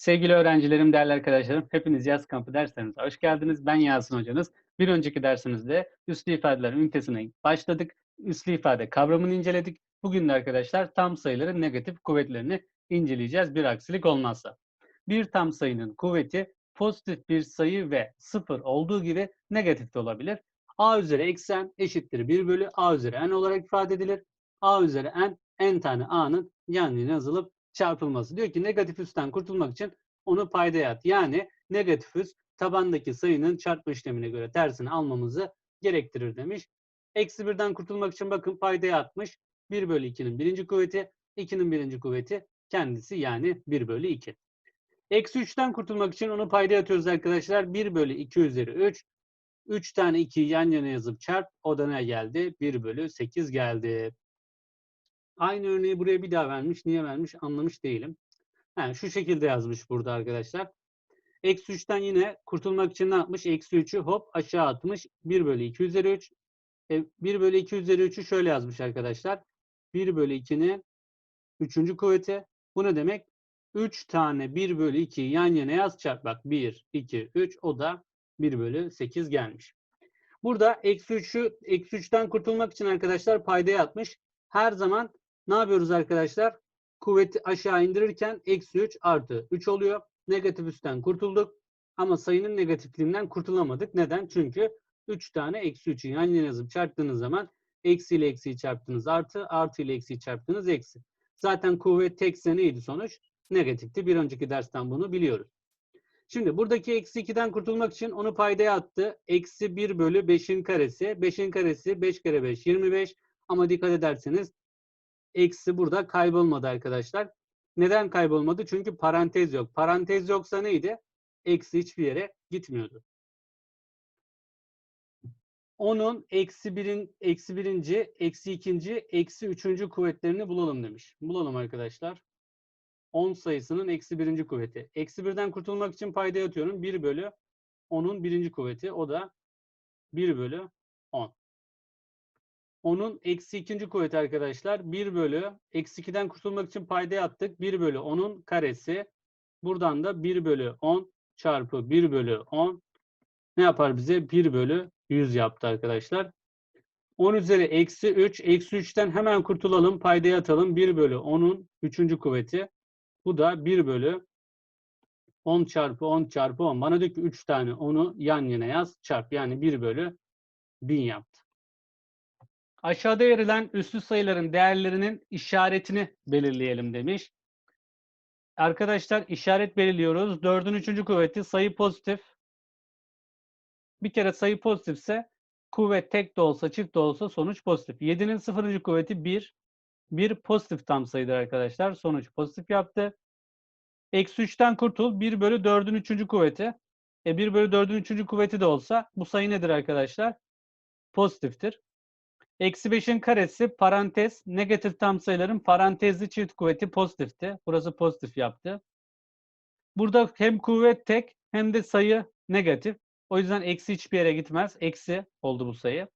Sevgili öğrencilerim, değerli arkadaşlarım, hepiniz yaz kampı derslerinize hoş geldiniz. Ben Yasin hocanız. Bir önceki dersimizde üslü ifadeler ünitesine başladık. Üslü ifade kavramını inceledik. Bugün de arkadaşlar tam sayıların negatif kuvvetlerini inceleyeceğiz bir aksilik olmazsa. Bir tam sayının kuvveti pozitif bir sayı ve sıfır olduğu gibi negatif de olabilir. a üzeri eksi n eşittir 1 bölü a üzeri n olarak ifade edilir. a üzeri n, n tane a'nın yan yazılıp çarpılması. Diyor ki negatif üstten kurtulmak için onu paydaya at. Yani negatif üst tabandaki sayının çarpma işlemine göre tersini almamızı gerektirir demiş. Eksi birden kurtulmak için bakın paydaya atmış. 1 bölü 2'nin birinci kuvveti, 2'nin birinci kuvveti kendisi yani 1 bölü 2. Eksi 3'ten kurtulmak için onu paydaya atıyoruz arkadaşlar. 1 bölü 2 üzeri 3. 3 tane 2'yi yan yana yazıp çarp. O da ne geldi? 1 bölü 8 geldi. Aynı örneği buraya bir daha vermiş. Niye vermiş anlamış değilim. Yani şu şekilde yazmış burada arkadaşlar. Eksi 3'ten yine kurtulmak için ne yapmış? Eksi 3'ü hop aşağı atmış. 1 bölü 2 üzeri 3. E, 1 bölü 2 üzeri 3'ü şöyle yazmış arkadaşlar. 1 bölü 2'nin 3. kuvveti. Bu ne demek? 3 tane 1 bölü 2'yi yan yana yaz çarp. Bak 1, 2, 3 o da 1 bölü 8 gelmiş. Burada eksi 3'ü eksi 3'ten kurtulmak için arkadaşlar paydaya atmış. Her zaman ne yapıyoruz arkadaşlar? Kuvveti aşağı indirirken eksi 3 artı 3 oluyor. Negatif üstten kurtulduk. Ama sayının negatifliğinden kurtulamadık. Neden? Çünkü 3 tane eksi 3'ü yan yazıp çarptığınız zaman eksi ile eksiyi çarptınız artı, artı ile eksiyi çarptınız eksi. Zaten kuvvet tekse neydi sonuç? Negatifti. Bir önceki dersten bunu biliyoruz. Şimdi buradaki eksi 2'den kurtulmak için onu paydaya attı. Eksi 1 bölü 5'in karesi. 5'in karesi 5 kere 5 25. Ama dikkat ederseniz eksi burada kaybolmadı arkadaşlar. Neden kaybolmadı? Çünkü parantez yok. Parantez yoksa neydi? Eksi hiçbir yere gitmiyordu. Onun eksi birin, eksi birinci, eksi ikinci, eksi üçüncü kuvvetlerini bulalım demiş. Bulalım arkadaşlar. 10 sayısının eksi birinci kuvveti. Eksi birden kurtulmak için paydaya atıyorum. 1 bölü 10'un birinci kuvveti. O da 1 bölü 10'un eksi ikinci kuvveti arkadaşlar 1 bölü eksi 2'den kurtulmak için paydaya attık. 1 bölü 10'un karesi. Buradan da 1 bölü 10 çarpı 1 bölü 10 ne yapar bize? 1 bölü 100 yaptı arkadaşlar. 10 üzeri eksi 3. Eksi 3'ten hemen kurtulalım. Paydaya atalım. 1 bölü 10'un 3. kuvveti. Bu da 1 bölü 10 çarpı 10 çarpı 10. Bana diyor ki 3 tane 10'u yan yana yaz çarp. Yani 1 bölü 1000 yaptı. Aşağıda verilen üslü sayıların değerlerinin işaretini belirleyelim demiş. Arkadaşlar işaret belirliyoruz. 4'ün 3. kuvveti sayı pozitif. Bir kere sayı pozitifse kuvvet tek de olsa çift de olsa sonuç pozitif. 7'nin 0. kuvveti 1. 1 pozitif tam sayıdır arkadaşlar. Sonuç pozitif yaptı. Eksi 3'ten kurtul. 1 bölü 4'ün 3. kuvveti. E 1 bölü 4'ün 3. kuvveti de olsa bu sayı nedir arkadaşlar? Pozitiftir. Eksi 5'in karesi parantez negatif tam sayıların parantezli çift kuvveti pozitifti. Burası pozitif yaptı. Burada hem kuvvet tek hem de sayı negatif. O yüzden eksi hiçbir yere gitmez. Eksi oldu bu sayı.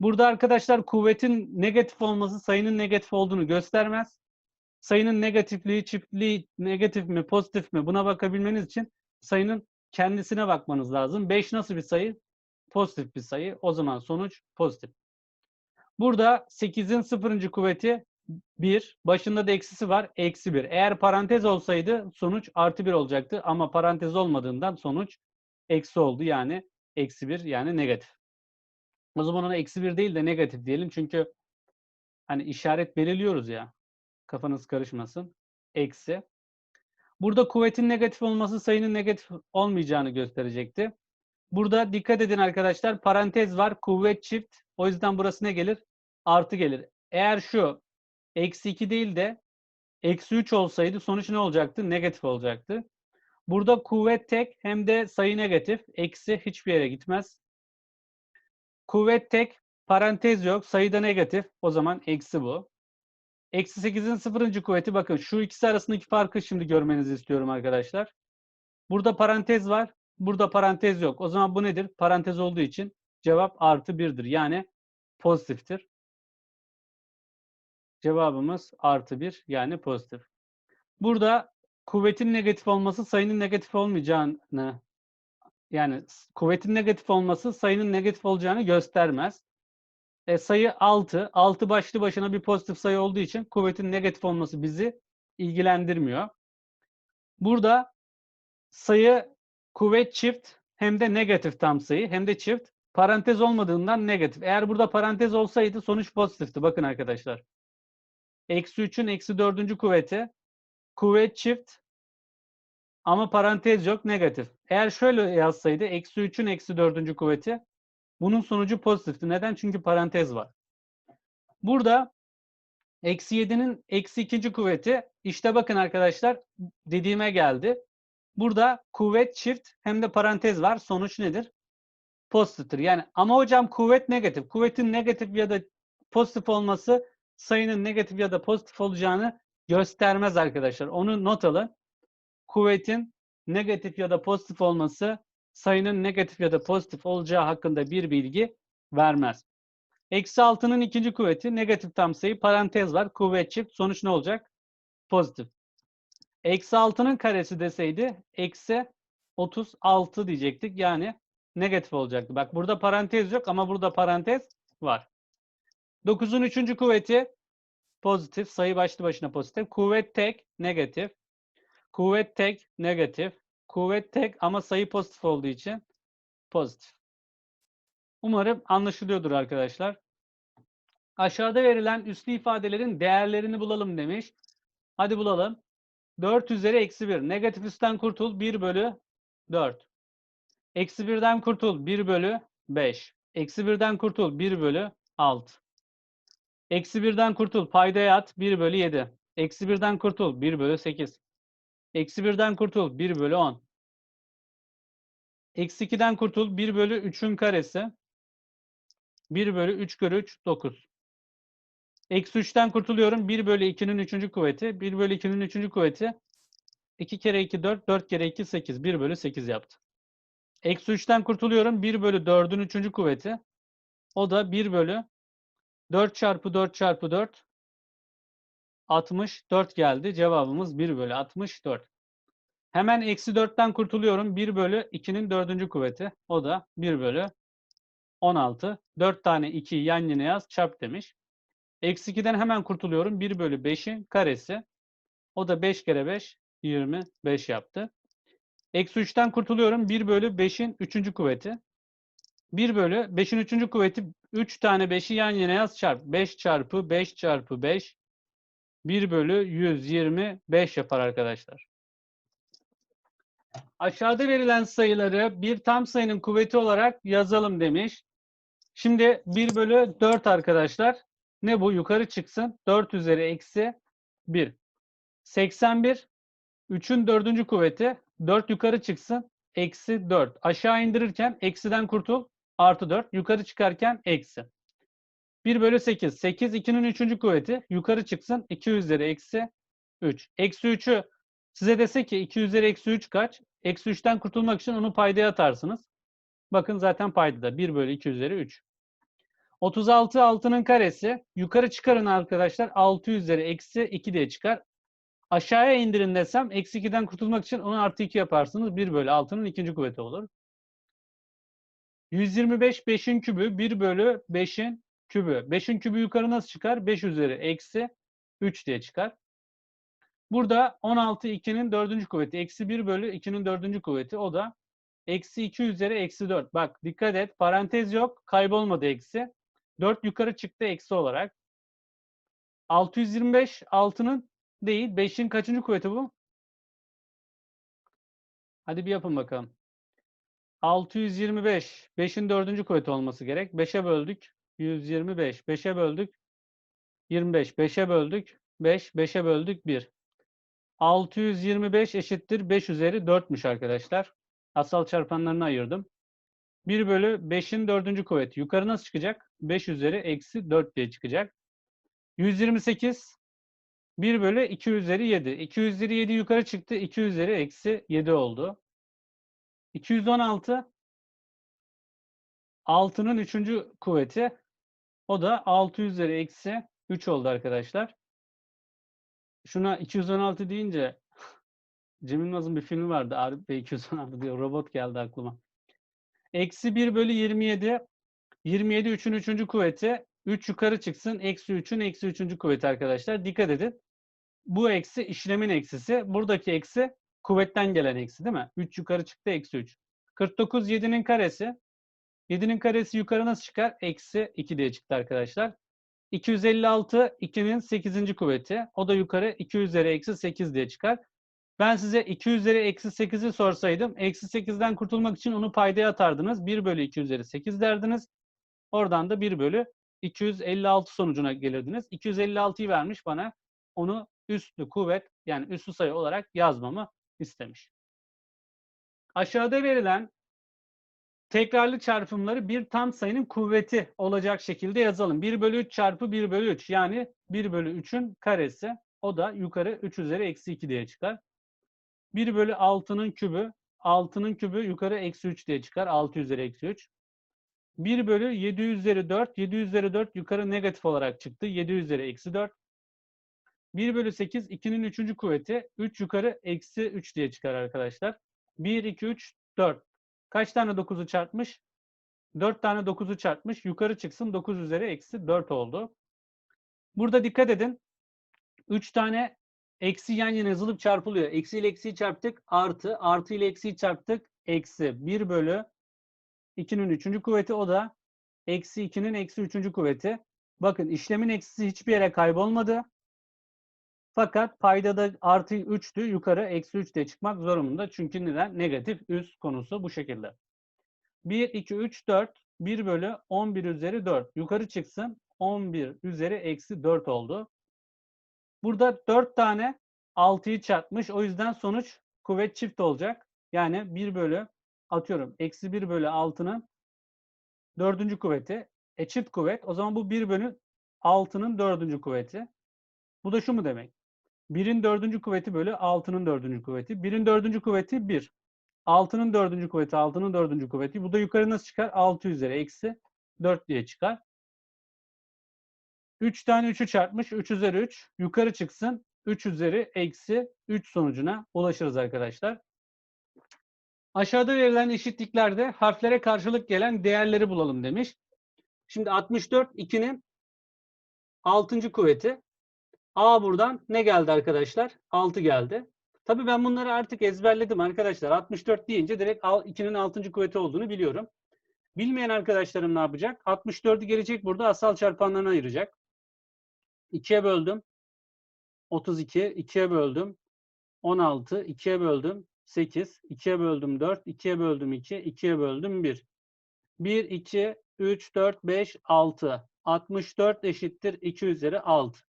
Burada arkadaşlar kuvvetin negatif olması sayının negatif olduğunu göstermez. Sayının negatifliği, çiftliği negatif mi, pozitif mi buna bakabilmeniz için sayının kendisine bakmanız lazım. 5 nasıl bir sayı? Pozitif bir sayı. O zaman sonuç pozitif. Burada 8'in 0. kuvveti 1. Başında da eksisi var. Eksi 1. Eğer parantez olsaydı sonuç artı 1 olacaktı. Ama parantez olmadığından sonuç eksi oldu. Yani eksi 1 yani negatif. O zaman ona eksi 1 değil de negatif diyelim. Çünkü hani işaret belirliyoruz ya. Kafanız karışmasın. Eksi. Burada kuvvetin negatif olması sayının negatif olmayacağını gösterecekti. Burada dikkat edin arkadaşlar. Parantez var. Kuvvet çift. O yüzden burası ne gelir? Artı gelir. Eğer şu eksi 2 değil de eksi 3 olsaydı sonuç ne olacaktı? Negatif olacaktı. Burada kuvvet tek hem de sayı negatif. Eksi hiçbir yere gitmez. Kuvvet tek, parantez yok, sayıda negatif. O zaman eksi bu. Eksi 8'in sıfırıncı kuvveti bakın şu ikisi arasındaki farkı şimdi görmenizi istiyorum arkadaşlar. Burada parantez var, burada parantez yok. O zaman bu nedir? Parantez olduğu için cevap artı 1'dir. Yani pozitiftir. Cevabımız artı 1 yani pozitif. Burada kuvvetin negatif olması sayının negatif olmayacağını yani kuvvetin negatif olması sayının negatif olacağını göstermez. E, sayı 6. 6 başlı başına bir pozitif sayı olduğu için kuvvetin negatif olması bizi ilgilendirmiyor. Burada sayı kuvvet çift hem de negatif tam sayı hem de çift parantez olmadığından negatif. Eğer burada parantez olsaydı sonuç pozitifti. Bakın arkadaşlar. Eksi 3'ün eksi 4. kuvveti kuvvet çift ama parantez yok negatif. Eğer şöyle yazsaydı eksi 3'ün eksi 4. kuvveti bunun sonucu pozitifti. Neden? Çünkü parantez var. Burada eksi 7'nin eksi 2. kuvveti işte bakın arkadaşlar dediğime geldi. Burada kuvvet çift hem de parantez var. Sonuç nedir? Pozitiftir. Yani ama hocam kuvvet negatif. Kuvvetin negatif ya da pozitif olması sayının negatif ya da pozitif olacağını göstermez arkadaşlar. Onu not alın. Kuvvetin negatif ya da pozitif olması sayının negatif ya da pozitif olacağı hakkında bir bilgi vermez. Eksi 6'nın ikinci kuvveti negatif tam sayı parantez var. Kuvvet çift. Sonuç ne olacak? Pozitif. Eksi 6'nın karesi deseydi eksi 36 diyecektik. Yani negatif olacaktı. Bak burada parantez yok ama burada parantez var. 9'un 3. kuvveti pozitif. Sayı başlı başına pozitif. Kuvvet tek negatif. Kuvvet tek negatif. Kuvvet tek ama sayı pozitif olduğu için pozitif. Umarım anlaşılıyordur arkadaşlar. Aşağıda verilen üslü ifadelerin değerlerini bulalım demiş. Hadi bulalım. 4 üzeri eksi 1. Negatif üstten kurtul 1 bölü 4. Eksi 1'den kurtul 1 bölü 5. Eksi 1'den kurtul 1 bölü 6. Eksi 1'den kurtul paydaya at 1 bölü 7. Eksi 1'den kurtul 1 bölü 8. Eksi 1'den kurtul 1 bölü 10. Eksi 2'den kurtul 1 bölü 3'ün karesi. 1 bölü 3 kere 3 9. Eksi 3'ten kurtuluyorum. 1 bölü 2'nin 3. kuvveti. 1 bölü 2'nin 3. kuvveti. 2 kere 2 4. 4 kere 2 8. 1 bölü 8 yaptı. Eksi 3'ten kurtuluyorum. 1 bölü 4'ün 3. kuvveti. O da 1 bölü 4 çarpı 4 çarpı 4. 64 geldi. Cevabımız 1 bölü 64. Hemen eksi 4'ten kurtuluyorum. 1 bölü 2'nin 4. kuvveti. O da 1 bölü 16. 4 tane 2 yan yana yaz çarp demiş. Eksi 2'den hemen kurtuluyorum. 1 bölü 5'in karesi. O da 5 kere 5 25 yaptı. Eksi 3'ten kurtuluyorum. 1 bölü 5'in 3. kuvveti. 1 bölü 5'in 3. kuvveti 3 tane 5'i yan yana yaz çarp. 5 çarpı 5 çarpı 5 1 bölü 125 yapar arkadaşlar. Aşağıda verilen sayıları bir tam sayının kuvveti olarak yazalım demiş. Şimdi 1 bölü 4 arkadaşlar. Ne bu? Yukarı çıksın. 4 üzeri eksi 1. 81. 3'ün 4. kuvveti. 4 yukarı çıksın. Eksi 4. Aşağı indirirken eksiden kurtul. Artı 4. Yukarı çıkarken eksi. 1 bölü 8. 8 2'nin 3. kuvveti. Yukarı çıksın. 2 üzeri eksi 3. Eksi 3'ü size dese ki 2 üzeri eksi 3 kaç? Eksi 3'ten kurtulmak için onu paydaya atarsınız. Bakın zaten paydada. 1 bölü 2 üzeri 3. 36 6'nın karesi. Yukarı çıkarın arkadaşlar. 6 üzeri eksi 2 diye çıkar. Aşağıya indirin desem eksi 2'den kurtulmak için onu artı 2 yaparsınız. 1 bölü 6'nın ikinci kuvveti olur. 125 5'in kübü 1 bölü 5'in kübü. 5'in kübü yukarı nasıl çıkar? 5 üzeri eksi 3 diye çıkar. Burada 16 2'nin 4. kuvveti. Eksi 1 bölü 2'nin 4. kuvveti. O da eksi 2 üzeri eksi 4. Bak dikkat et. Parantez yok. Kaybolmadı eksi. 4 yukarı çıktı eksi olarak. 625 6'nın değil. 5'in kaçıncı kuvveti bu? Hadi bir yapın bakalım. 625. 5'in 4. kuvveti olması gerek. 5'e böldük. 125. 5'e böldük. 25. 5'e böldük. 5. 5'e böldük 1. 625 eşittir 5 üzeri 4'müş arkadaşlar. Asal çarpanlarını ayırdım. 1 bölü 5'in 4. kuvveti. Yukarı nasıl çıkacak? 5 üzeri eksi 4 diye çıkacak. 128 1 bölü 2 üzeri 7. 2 üzeri 7 yukarı çıktı. 2 üzeri eksi 7 oldu. 216 6'nın 3. kuvveti. O da 6 üzeri eksi 3 oldu arkadaşlar. Şuna 216 deyince Cem Yılmaz'ın bir filmi vardı. Arif Bey 216 diyor. Robot geldi aklıma. Eksi 1 bölü 27. 27 3'ün 3. kuvveti. 3 yukarı çıksın. Eksi 3'ün eksi 3. kuvveti arkadaşlar. Dikkat edin. Bu eksi işlemin eksisi. Buradaki eksi kuvvetten gelen eksi değil mi? 3 yukarı çıktı. Eksi 3. 49 7'nin karesi. 7'nin karesi yukarı nasıl çıkar? Eksi 2 diye çıktı arkadaşlar. 256 2'nin 8. kuvveti. O da yukarı 2 üzeri eksi 8 diye çıkar. Ben size 2 üzeri eksi 8'i sorsaydım eksi 8'den kurtulmak için onu paydaya atardınız. 1 bölü 2 üzeri 8 derdiniz. Oradan da 1 bölü 256 sonucuna gelirdiniz. 256'yı vermiş bana. Onu üstlü kuvvet yani üstlü sayı olarak yazmamı istemiş. Aşağıda verilen tekrarlı çarpımları bir tam sayının kuvveti olacak şekilde yazalım. 1 bölü 3 çarpı 1 bölü 3 yani 1 bölü 3'ün karesi. O da yukarı 3 üzeri eksi 2 diye çıkar. 1 bölü 6'nın kübü. 6'nın kübü yukarı eksi 3 diye çıkar. 6 üzeri eksi 3. 1 bölü 7 üzeri 4. 7 üzeri 4 yukarı negatif olarak çıktı. 7 üzeri eksi 4. 1 bölü 8 2'nin 3. kuvveti. 3 yukarı eksi 3 diye çıkar arkadaşlar. 1, 2, 3, 4. Kaç tane 9'u çarpmış? 4 tane 9'u çarpmış. Yukarı çıksın 9 üzeri eksi 4 oldu. Burada dikkat edin. 3 tane eksi yan yana yazılıp çarpılıyor. Eksi ile eksiyi çarptık. Artı. Artı ile eksiyi çarptık. Eksi. 1 bölü 2'nin 3. kuvveti. O da eksi 2'nin eksi 3. kuvveti. Bakın işlemin eksisi hiçbir yere kaybolmadı. Fakat paydada artı 3'tü. Yukarı eksi 3 diye çıkmak zorunda. Çünkü neden? Negatif üst konusu bu şekilde. 1, 2, 3, 4. 1 bölü 11 üzeri 4. Yukarı çıksın. 11 üzeri eksi 4 oldu. Burada 4 tane 6'yı çarpmış. O yüzden sonuç kuvvet çift olacak. Yani 1 bölü atıyorum. Eksi 1 bölü 6'nın dördüncü kuvveti. E çift kuvvet. O zaman bu 1 bölü 6'nın dördüncü kuvveti. Bu da şu mu demek? 1'in dördüncü kuvveti bölü 6'nın dördüncü kuvveti. 1'in dördüncü kuvveti 1. 6'nın dördüncü kuvveti 6'nın dördüncü kuvveti. Bu da yukarı nasıl çıkar? 6 üzeri eksi 4 diye çıkar. 3 tane 3'ü çarpmış. 3 üzeri 3. Yukarı çıksın. 3 üzeri eksi 3 sonucuna ulaşırız arkadaşlar. Aşağıda verilen eşitliklerde harflere karşılık gelen değerleri bulalım demiş. Şimdi 64 2'nin 6. kuvveti. A buradan ne geldi arkadaşlar? 6 geldi. Tabii ben bunları artık ezberledim arkadaşlar. 64 deyince direkt 2'nin 6. kuvveti olduğunu biliyorum. Bilmeyen arkadaşlarım ne yapacak? 64'ü gelecek burada asal çarpanlarına ayıracak. 2'ye böldüm. 32. 2'ye böldüm. 16. 2'ye böldüm. 8. 2'ye böldüm 4. 2'ye böldüm 2. 2'ye böldüm 1. 1, 2, 3, 4, 5, 6. 64 eşittir 2 üzeri 6.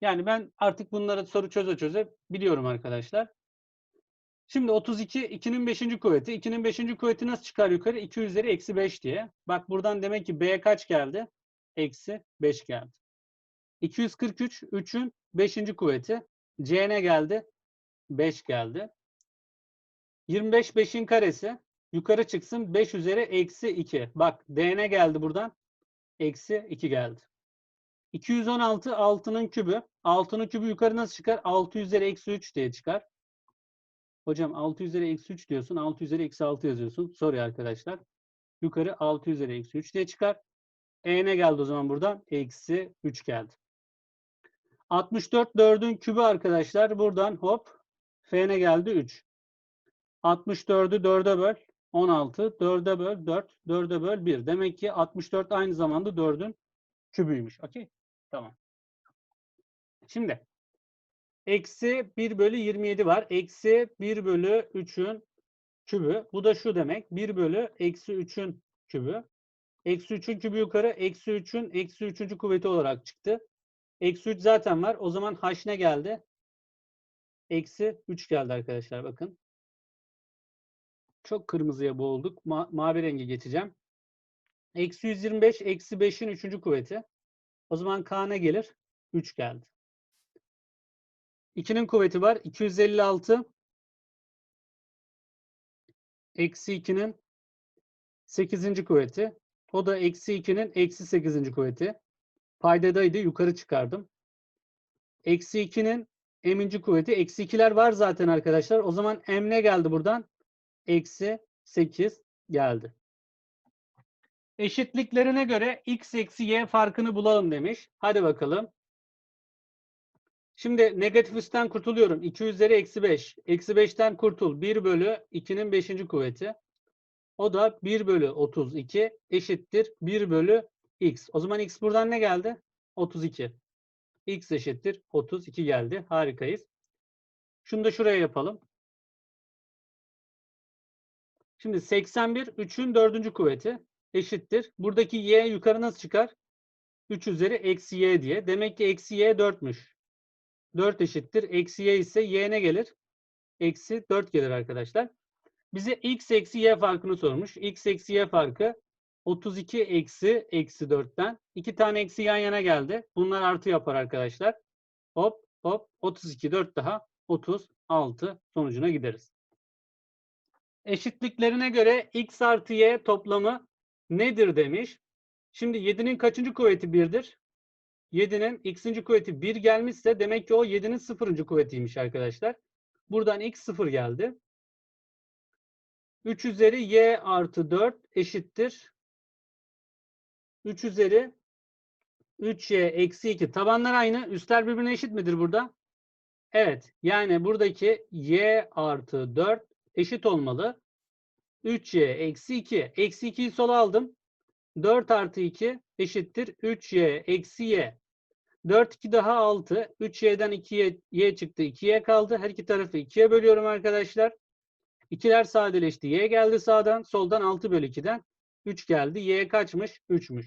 Yani ben artık bunları soru çöze çöze biliyorum arkadaşlar. Şimdi 32 2'nin 5. kuvveti. 2'nin 5. kuvveti nasıl çıkar yukarı? 2 üzeri eksi 5 diye. Bak buradan demek ki B'ye kaç geldi? Eksi 5 geldi. 243 3'ün 5. kuvveti. C ne geldi? 5 geldi. 25 5'in karesi. Yukarı çıksın 5 üzeri eksi 2. Bak D ne geldi buradan? Eksi 2 geldi. 216 6'nın kübü. 6'nın kübü yukarı nasıl çıkar? 6 üzeri eksi 3 diye çıkar. Hocam 6 üzeri eksi 3 diyorsun. 6 üzeri eksi 6 yazıyorsun. Soruyor arkadaşlar. Yukarı 6 üzeri eksi 3 diye çıkar. E ne geldi o zaman buradan? Eksi 3 geldi. 64 4'ün kübü arkadaşlar. Buradan hop. F ne geldi? 3. 64'ü 4'e böl. 16. 4'e böl 4. 4'e böl 1. Demek ki 64 aynı zamanda 4'ün kübüymüş. Okey. Tamam. Şimdi eksi 1 bölü 27 var. Eksi 1 bölü 3'ün kübü. Bu da şu demek. 1 bölü eksi 3'ün kübü. Eksi 3'ün kübü yukarı. Eksi 3'ün eksi 3. kuvveti olarak çıktı. Eksi 3 zaten var. O zaman h ne geldi? Eksi 3 geldi arkadaşlar bakın. Çok kırmızıya boğulduk. Ma mavi rengi geçeceğim. Eksi 125 eksi 5'in 3. kuvveti. O zaman k gelir? 3 geldi. 2'nin kuvveti var. 256 eksi 2'nin 8. kuvveti. O da eksi 2'nin eksi 8. kuvveti. Paydadaydı. Yukarı çıkardım. Eksi 2'nin m'inci kuvveti. Eksi 2'ler var zaten arkadaşlar. O zaman m ne geldi buradan? Eksi 8 geldi. Eşitliklerine göre x eksi y farkını bulalım demiş. Hadi bakalım. Şimdi negatif üstten kurtuluyorum. 2 üzeri eksi 5. Eksi 5'ten kurtul. 1 bölü 2'nin 5. kuvveti. O da 1 bölü 32 eşittir 1 bölü x. O zaman x buradan ne geldi? 32. x eşittir 32 geldi. Harikayız. Şunu da şuraya yapalım. Şimdi 81 3'ün 4. kuvveti eşittir. Buradaki y yukarı nasıl çıkar? 3 üzeri eksi y diye. Demek ki eksi y 4'müş. 4 eşittir. Eksi y ise y ne gelir? Eksi 4 gelir arkadaşlar. Bize x eksi y farkını sormuş. x eksi y farkı 32 eksi eksi 4'ten. iki tane eksi yan yana geldi. Bunlar artı yapar arkadaşlar. Hop hop 32 4 daha 36 sonucuna gideriz. Eşitliklerine göre x artı y toplamı nedir demiş. Şimdi 7'nin kaçıncı kuvveti 1'dir? 7'nin x'inci kuvveti 1 gelmişse demek ki o 7'nin sıfırıncı kuvvetiymiş arkadaşlar. Buradan x 0 geldi. 3 üzeri y artı 4 eşittir. 3 üzeri 3y eksi 2. Tabanlar aynı. Üstler birbirine eşit midir burada? Evet. Yani buradaki y artı 4 eşit olmalı. 3y eksi 2. Eksi 2'yi sola aldım. 4 artı 2 eşittir 3y eksi y. 4 2 daha 6. 3y'den 2y y çıktı. 2y kaldı. Her iki tarafı 2'ye bölüyorum arkadaşlar. İkiler sadeleşti. Y geldi sağdan. Soldan 6 bölü 2'den 3 geldi. Y kaçmış? 3'müş.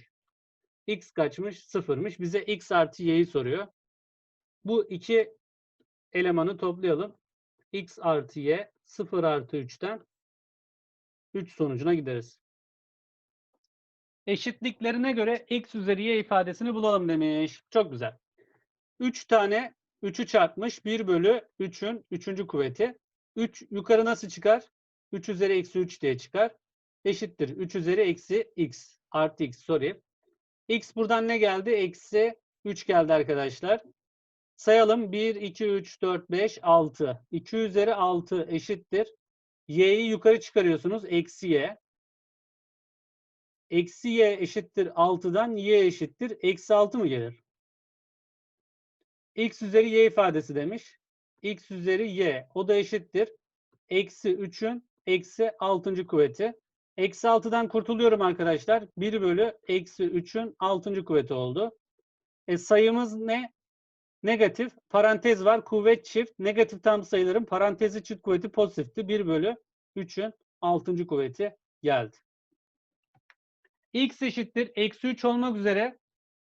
X kaçmış? 0'mış. Bize X artı Y'yi soruyor. Bu iki elemanı toplayalım. X artı Y 0 artı 3'ten 3 sonucuna gideriz. Eşitliklerine göre x üzeri y ifadesini bulalım demiş. Çok güzel. 3 tane 3'ü çarpmış 1 bölü 3'ün 3. kuvveti. 3 yukarı nasıl çıkar? 3 üzeri eksi 3 diye çıkar. Eşittir. 3 üzeri eksi x artı x sorry. x buradan ne geldi? Eksi 3 geldi arkadaşlar. Sayalım. 1, 2, 3, 4, 5, 6. 2 üzeri 6 eşittir. Y'yi yukarı çıkarıyorsunuz. Eksi y. Eksi y eşittir 6'dan y eşittir. Eksi 6 mı gelir? x üzeri y ifadesi demiş. x üzeri y. O da eşittir. Eksi 3'ün eksi 6. kuvveti. Eksi 6'dan kurtuluyorum arkadaşlar. 1 bölü eksi 3'ün 6. kuvveti oldu. E, sayımız ne? Negatif. Parantez var. Kuvvet çift. Negatif tam sayıların parantezi çift kuvveti pozitifti. 1 bölü 3'ün 6. kuvveti geldi. x eşittir. Eksi 3 olmak üzere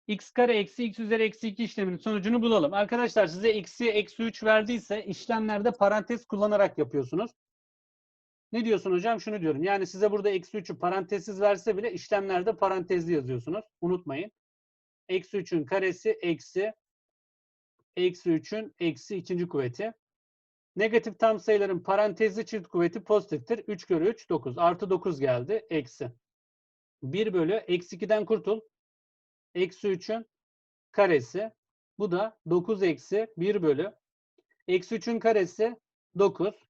x kare eksi x üzeri eksi 2 işleminin sonucunu bulalım. Arkadaşlar size eksi eksi 3 verdiyse işlemlerde parantez kullanarak yapıyorsunuz. Ne diyorsun hocam? Şunu diyorum. Yani size burada eksi 3'ü parantezsiz verse bile işlemlerde parantezli yazıyorsunuz. Unutmayın. Eksi 3'ün karesi eksi eksi 3'ün eksi ikinci kuvveti. Negatif tam sayıların parantezli çift kuvveti pozitiftir. 3 kere 3 9. Artı 9 geldi. Eksi. 1 bölü eksi 2'den kurtul. Eksi 3'ün karesi. Bu da 9 eksi 1 bölü. Eksi 3'ün karesi 9.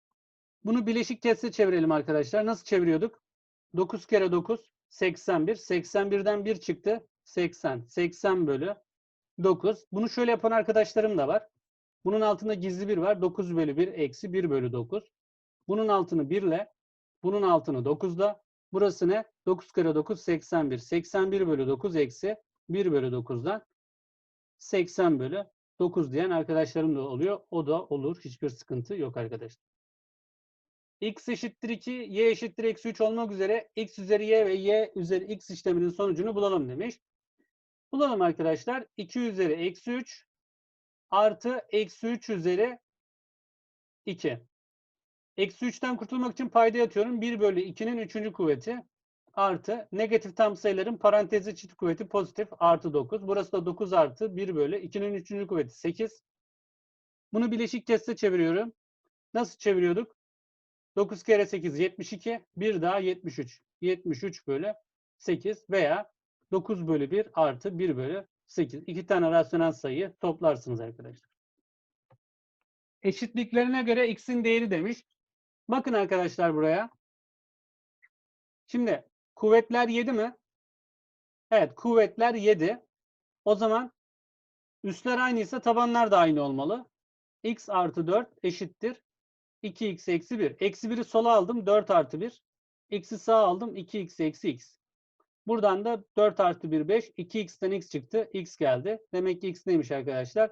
Bunu bileşik kese çevirelim arkadaşlar. Nasıl çeviriyorduk? 9 kere 9 81. 81'den 1 çıktı. 80. 80 bölü 9. Bunu şöyle yapan arkadaşlarım da var. Bunun altında gizli 1 var. 9 bölü 1 eksi 1 bölü 9. Bunun altını 1 ile bunun altını 9'da. Burası ne? 9 kere 9 81. 81 bölü 9 eksi 1 bölü 9'dan 80 bölü 9 diyen arkadaşlarım da oluyor. O da olur. Hiçbir sıkıntı yok arkadaşlar. x eşittir 2, y eşittir eksi 3 olmak üzere x üzeri y ve y üzeri x işleminin sonucunu bulalım demiş. Bulalım arkadaşlar. 2 üzeri eksi 3 artı eksi 3 üzeri 2. Eksi 3'ten kurtulmak için payda yatıyorum. 1 bölü 2'nin 3. kuvveti artı negatif tam sayıların parantezi çift kuvveti pozitif artı 9. Burası da 9 artı 1 bölü 2'nin 3. kuvveti 8. Bunu bileşik keste çeviriyorum. Nasıl çeviriyorduk? 9 kere 8 72. Bir daha 73. 73 bölü 8 veya 9 bölü 1 artı 1 bölü 8. İki tane rasyonel sayıyı toplarsınız arkadaşlar. eşitliklerine göre x'in değeri demiş. Bakın arkadaşlar buraya. Şimdi kuvvetler 7 mi? Evet kuvvetler 7. O zaman üstler aynıysa tabanlar da aynı olmalı. x artı 4 eşittir. 2x eksi 1. Eksi 1'i sola aldım 4 artı 1. X'i sağa aldım 2x eksi x. Buradan da 4 artı 1 5. 2x'ten x çıktı. x geldi. Demek ki x neymiş arkadaşlar?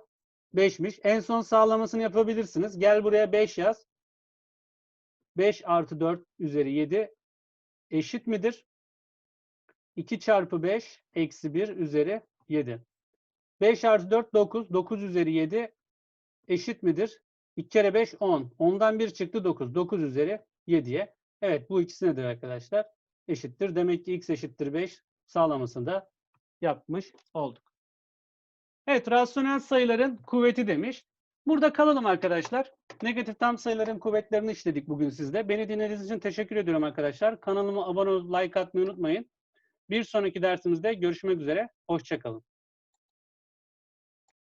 5'miş. En son sağlamasını yapabilirsiniz. Gel buraya 5 yaz. 5 artı 4 üzeri 7 eşit midir? 2 çarpı 5 eksi 1 üzeri 7. 5 artı 4 9. 9 üzeri 7 eşit midir? 2 kere 5 10. 10'dan 1 çıktı 9. 9 üzeri 7'ye. Evet bu ikisi nedir arkadaşlar? Eşittir. Demek ki x eşittir 5 sağlamasını da yapmış olduk. Evet rasyonel sayıların kuvveti demiş. Burada kalalım arkadaşlar. Negatif tam sayıların kuvvetlerini işledik bugün sizde. Beni dinlediğiniz için teşekkür ediyorum arkadaşlar. Kanalıma abone olup like atmayı unutmayın. Bir sonraki dersimizde görüşmek üzere. Hoşçakalın.